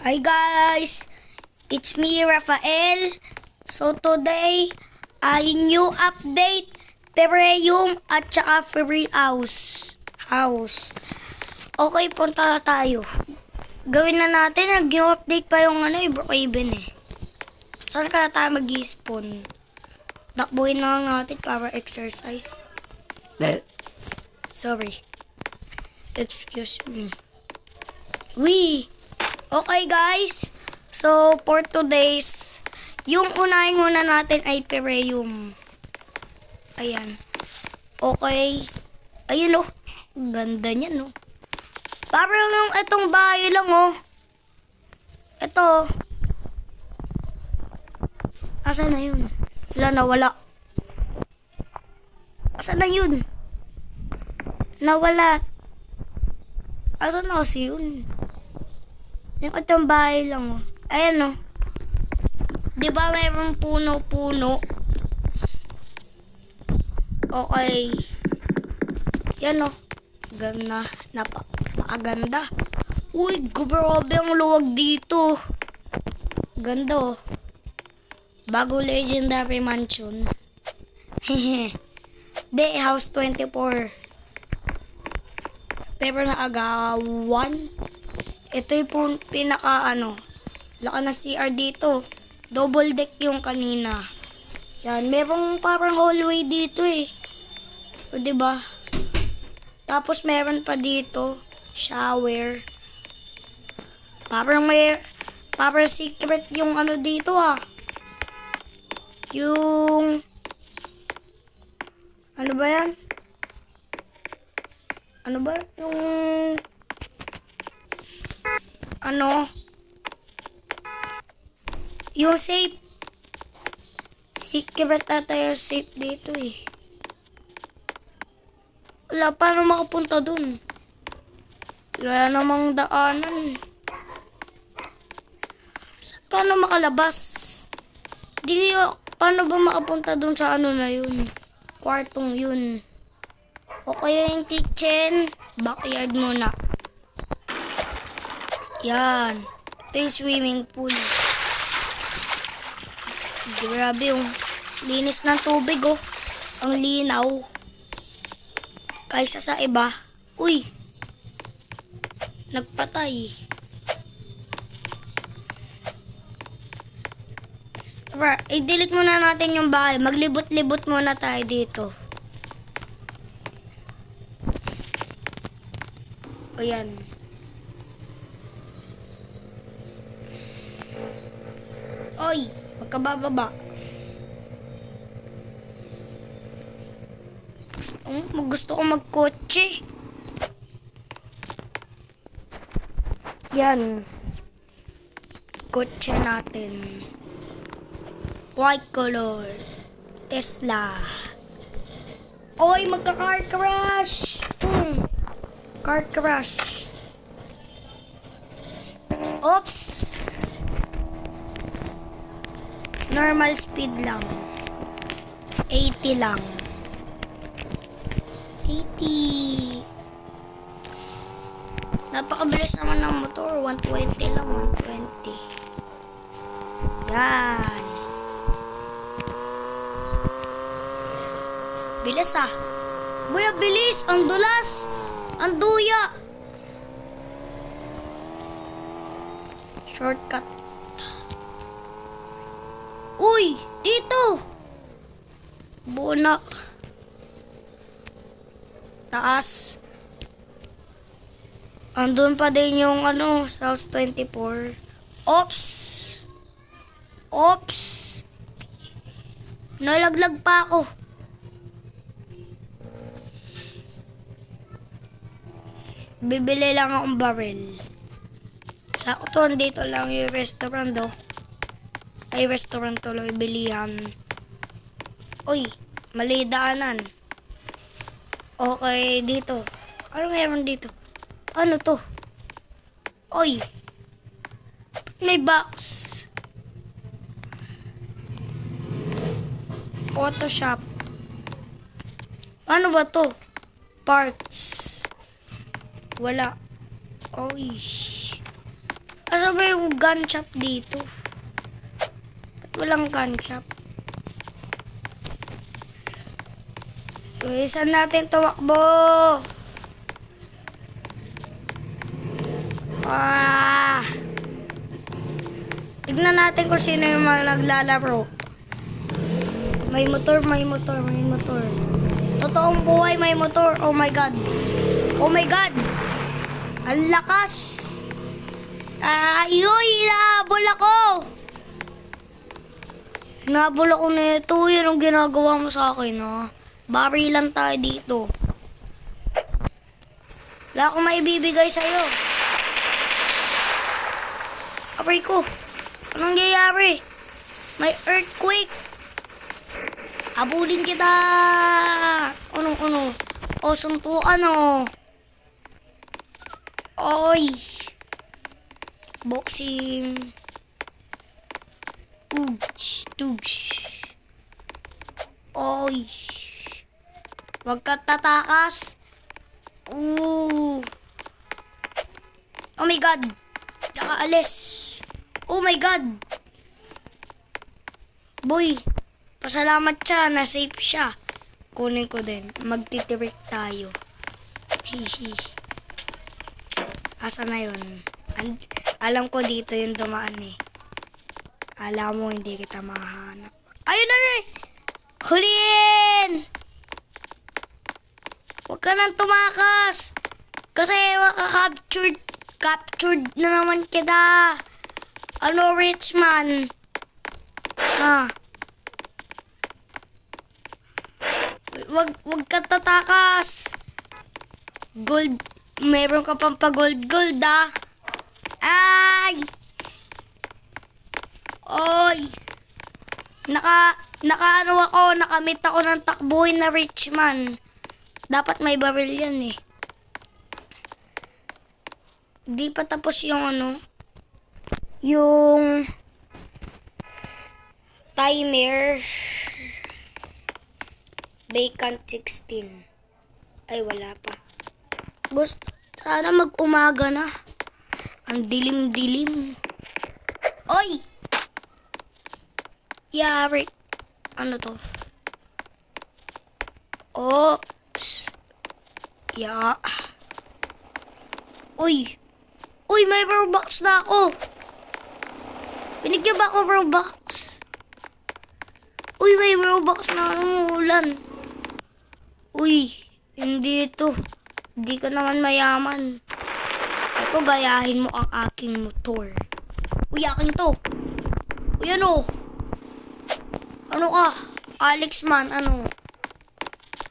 Hi guys! It's me, Rafael. So today, ay new update, Terrarium at saka Free House. House. Okay, punta na tayo. Gawin na natin, nag-new update pa yung ano, eh, Brookhaven eh. Saan kaya tayo mag-spawn? Takbuhin na lang natin para exercise. Sorry. Excuse me. We. Okay guys. So for today's yung unahin muna natin ay Pereum. Ayan. Okay. Ayun oh. Ganda niya no. Parang yung itong bahay lang oh. Ito. Asa na yun? Wala nawala. Asa na yun? Nawala. Asa na kasi yun? Yung itong bahay lang, oh. Ayan, oh. Di ba mayroong puno-puno? Okay. Yan, oh. Ganda. Napakaganda. Uy, grabe ang luwag dito. Ganda, oh. Bago legendary mansion. Hehe. Day House 24. Pero na agawan. Ito yung pinaka ano. Laka na CR dito. Double deck yung kanina. Yan, merong parang hallway dito eh. O, diba? Tapos meron pa dito, shower. Parang may, parang secret yung ano dito ah. Yung, ano ba yan? Ano ba? Yung... Ano? Yung safe. Secret ata yung safe dito eh. Wala, paano makapunta dun? Wala namang daanan. Sa- Paano makalabas? Di, paano ba makapunta dun sa ano na yun? Kwartong yun. O kaya yung kitchen, backyard muna. Yan. Ito yung swimming pool. Grabe yung linis ng tubig oh. Ang linaw. Kaysa sa iba. Uy. Nagpatay. Tara, i-delete muna natin yung bahay. Maglibot-libot muna tayo dito. O yan. Oy, magkabababa. Gusto, gusto ko magkotse. Yan. Kotse natin. White color. Tesla. Oy, magka-car crash! Hmm. Car crash. Oops! Normal speed lang. 80 lang. 80. Napakabilis naman ng motor. 120 lang, 120. Yan. Bilis ah. Buya, bilis! Ang dulas! Ang duya! Shortcut. Uy! Dito! Bunak. Taas. Andun pa din yung ano, South 24. Ops! Ops! Nalaglag pa ako. Bibili lang akong baril. Sakto, dito lang yung restaurant do. Ay, restaurant tuloy, bilihan. Uy, mali daanan. Okay, dito. Ano meron dito? Ano to? Uy, may box. Photoshop. Ano ba to? Parts. Wala. Uy. Asa ba yung gun shop dito? Walang gun shop? Isan natin tumakbo. Ah. Tignan natin kung sino yung mga naglalaro. May motor, may motor, may motor. Totoong buhay may motor. Oh my God. Oh my God. Ang lakas. Ayoy, inahabol ako. Hinabol ako nito. Yun ang ginagawa mo sa akin, ha? Barilan tayo dito. Wala akong maibibigay sa'yo. Aray ko. Anong nangyayari? May earthquake. Habulin kita. Ano, ano? O, suntukan, o. Oy. Boxing. Ugs, tugs. Oy. Huwag ka tatakas. Ooh. Oh my God. Tsaka alis. Oh my God. Boy, pasalamat siya na safe siya. Kunin ko din. Magtitirik tayo. Hihi. Asa na yun? An- alam ko dito yung dumaan eh. Alam mo, hindi kita mahanap. Ayun na eh! Huliin! Huwag ka nang tumakas! Kasi makaka-captured captured na naman kita. Ano, rich man? Ha? Wag, wag ka tatakas. Gold, meron ka pang pa gold gold ah. Ay! Oy! Naka, naka ano ako, nakamit ako ng takbuhin na rich man. Dapat may baril yan eh. Di pa tapos yung ano, yung timer vacant 16. Ay, wala pa. Gusto, sana mag-umaga na. Ang dilim-dilim. Oy! Yari. Ano to? Oops. Ya. Uy. Uy, may Robux na ako. Binigyan ba ako Robux? Uy, may Robux na umuulan. Uy, hindi ito. Hindi ka naman mayaman. Ito, gayahin mo ang aking motor. Uy, akin to. Uy, ano? Ano ka? Alex man, ano?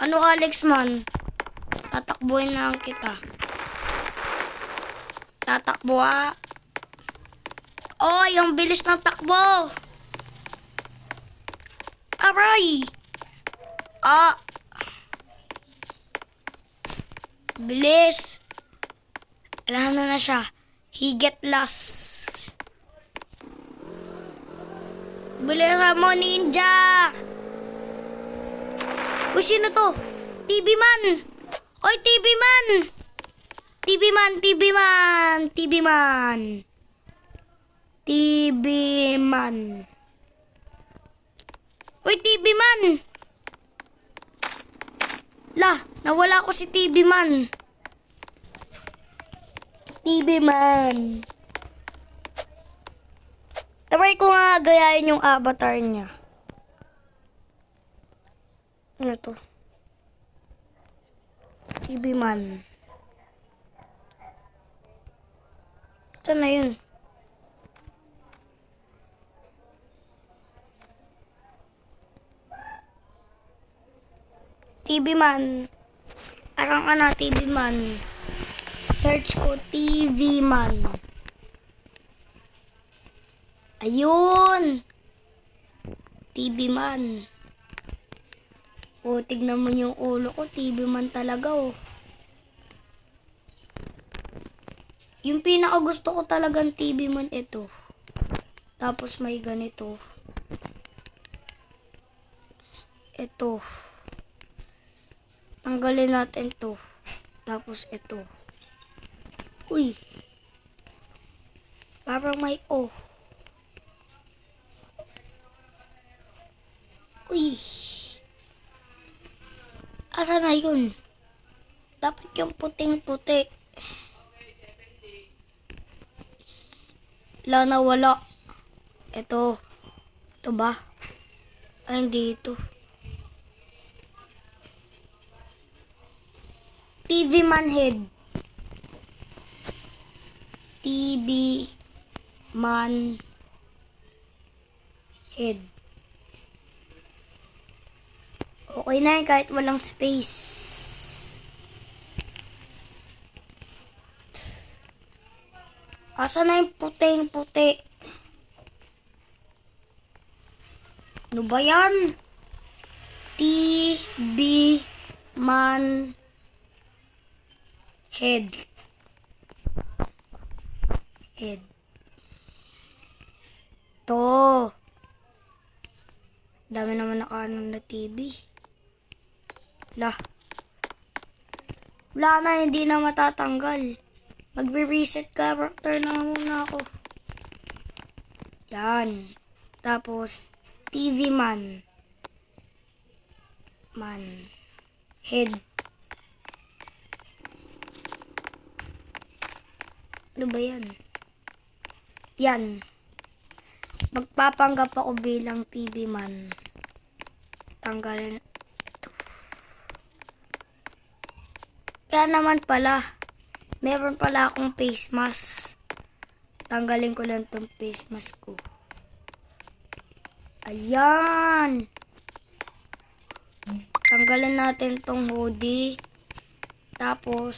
Ano Alex man? Tatakbuhin na kita. Tatakbo ah. Oy, ang bilis ng takbo. Aray! Ah! Bilis! Alam na na siya. He get lost. Bilisan mo, ninja! Uy, sino to? TV man! Oy, TV man! TV man, TV man, TV man. TV man. Uy, TV man! La, nawala ko si TV man. TV man. Try ko nga gayahin yung avatar niya. Ano to? TV man. Saan na yun? TV man. Arang ka na, TV man. Search ko TV man. Ayun! TV man. O, tignan mo yung ulo ko. TV man talaga, oh. Yung pinaka gusto ko talagang TV man ito. Tapos may ganito. Ito. Tanggalin natin to. Tapos ito. Uy. Parang may O. Uy. Asa na yun? Dapat yung puting-puti. Wala na wala. Ito. Ito ba? Ay, hindi ito. TV Manhead. TV Man Head. Okay na yun kahit walang space. Asa na yung puting-puti? Ano ba yan? TV Man Head. Head. To. Dami naman nakaano na TV. Lah. Wala na, hindi na matatanggal. Magre-reset character na muna ako. Yan. Tapos, TV man. Man. Head. Ano ba yan? Yan. Magpapanggap ako bilang TV man. Tanggalin. Kaya naman pala, meron pala akong face mask. Tanggalin ko lang tong face mask ko. Ayan! Tanggalin natin tong hoodie. Tapos,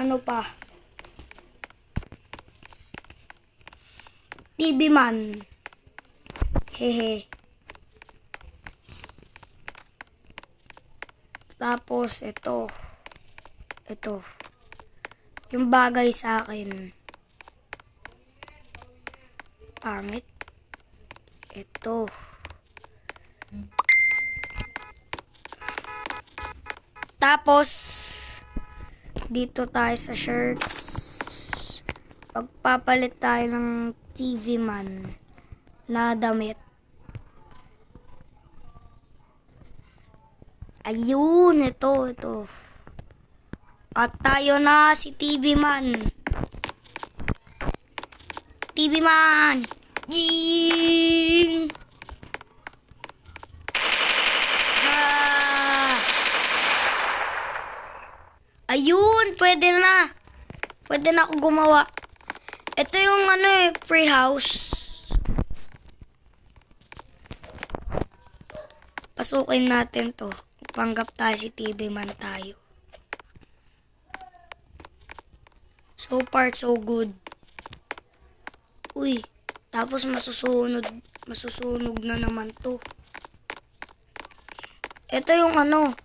ano pa? TV man. Hehe. Tapos, ito. Ito. Yung bagay sa akin. Pangit. Ito. Tapos, dito tayo sa shirts. Pagpapalit tayo ng TV man na damit. Ayun, ito, ito. At tayo na si TV man. TV man! Ying! Ah! Ayun, pwede na. Pwede na ako gumawa. Ito yung ano eh, free house. Pasukin natin to. Panggap tayo si TV man tayo. So far, so good. Uy, tapos masusunod, masusunog na naman to. Ito yung ano,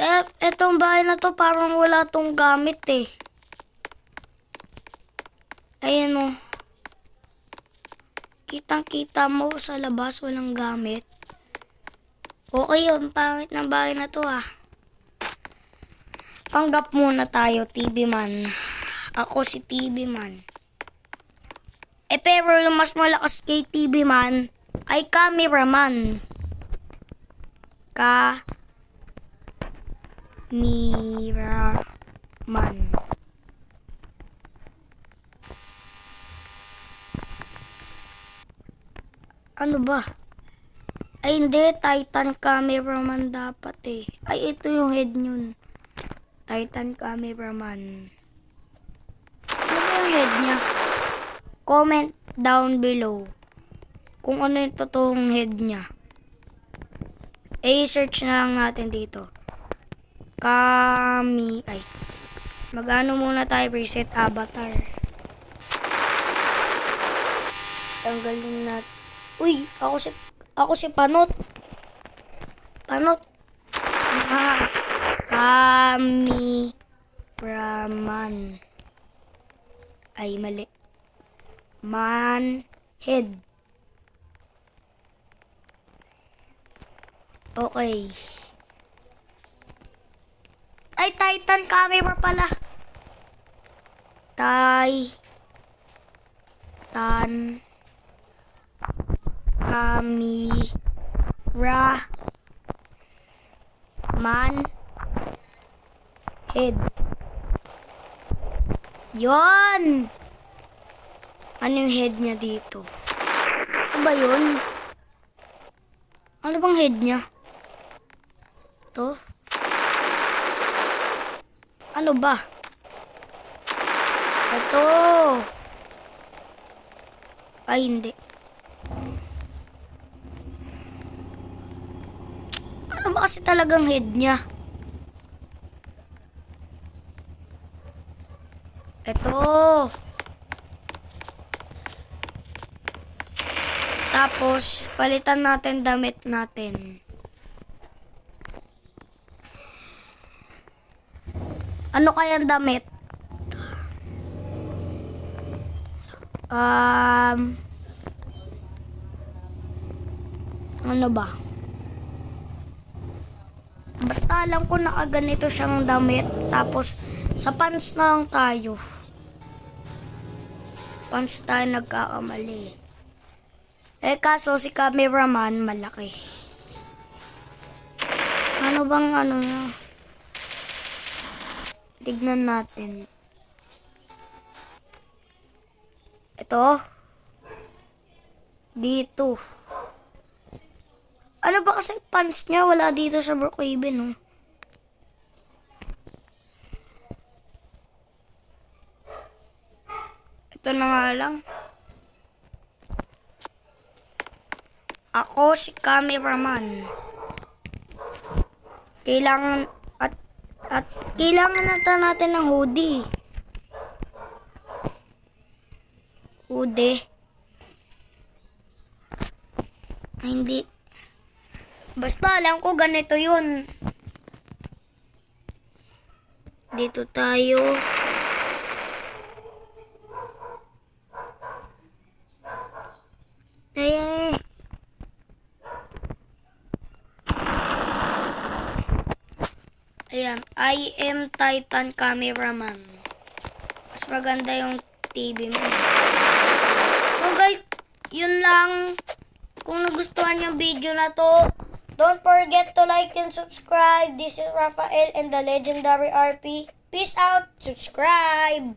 eh, etong bahay na to parang wala tong gamit eh. Ayan o. Kitang-kita mo sa labas walang gamit. Okay yun, pangit ng bahay na to ah. Panggap muna tayo, TV man. Ako si TV man. Eh pero yung mas malakas kay TV man ay cameraman. Ka Miraman. Ano ba? Ay hindi, Titan cameraman dapat eh. Ay ito yung head nyun. Titan cameraman. Ano ba yung head niya? Comment down below kung ano yung totoong head niya. I-search na lang natin dito. Kami, ay, magano muna tayo, reset avatar. Tanggalin natin. Uy, ako si, ako si Panot. Panot. Ah, kami, Raman. Ay, mali. Man, head. Okay. Ay, Titan camera pala. Tay. Tan. Kami. Ra. Man. Head. Yon! Ano yung head niya dito? Ito ba yun? Ano bang head niya? To? Ano ba? Ito. Ay, hindi. Ba kasi talagang head niya? Ito. Tapos, palitan natin damit natin. Ano kayang damit? Um, ano ba? Basta alam ko nakaganito siyang damit. Tapos, sa pants na lang tayo. Pants tayo nagkakamali. Eh, kaso si cameraman malaki. Ano bang ano niya? Tignan natin. Ito. Dito. Ano ba kasi pants niya? Wala dito sa Brookhaven, oh. Ito na nga lang. Ako si cameraman. Kailangan at at kailangan nata natin ng hoodie. Hoodie. Ay, hindi. Basta alam ko ganito yun. Dito tayo. Ayan. Ayan, I am Titan Cameraman. Mas maganda yung TV mo. So guys, yun lang. Kung nagustuhan yung video na to, don't forget to like and subscribe. This is Rafael and the Legendary RP. Peace out. Subscribe.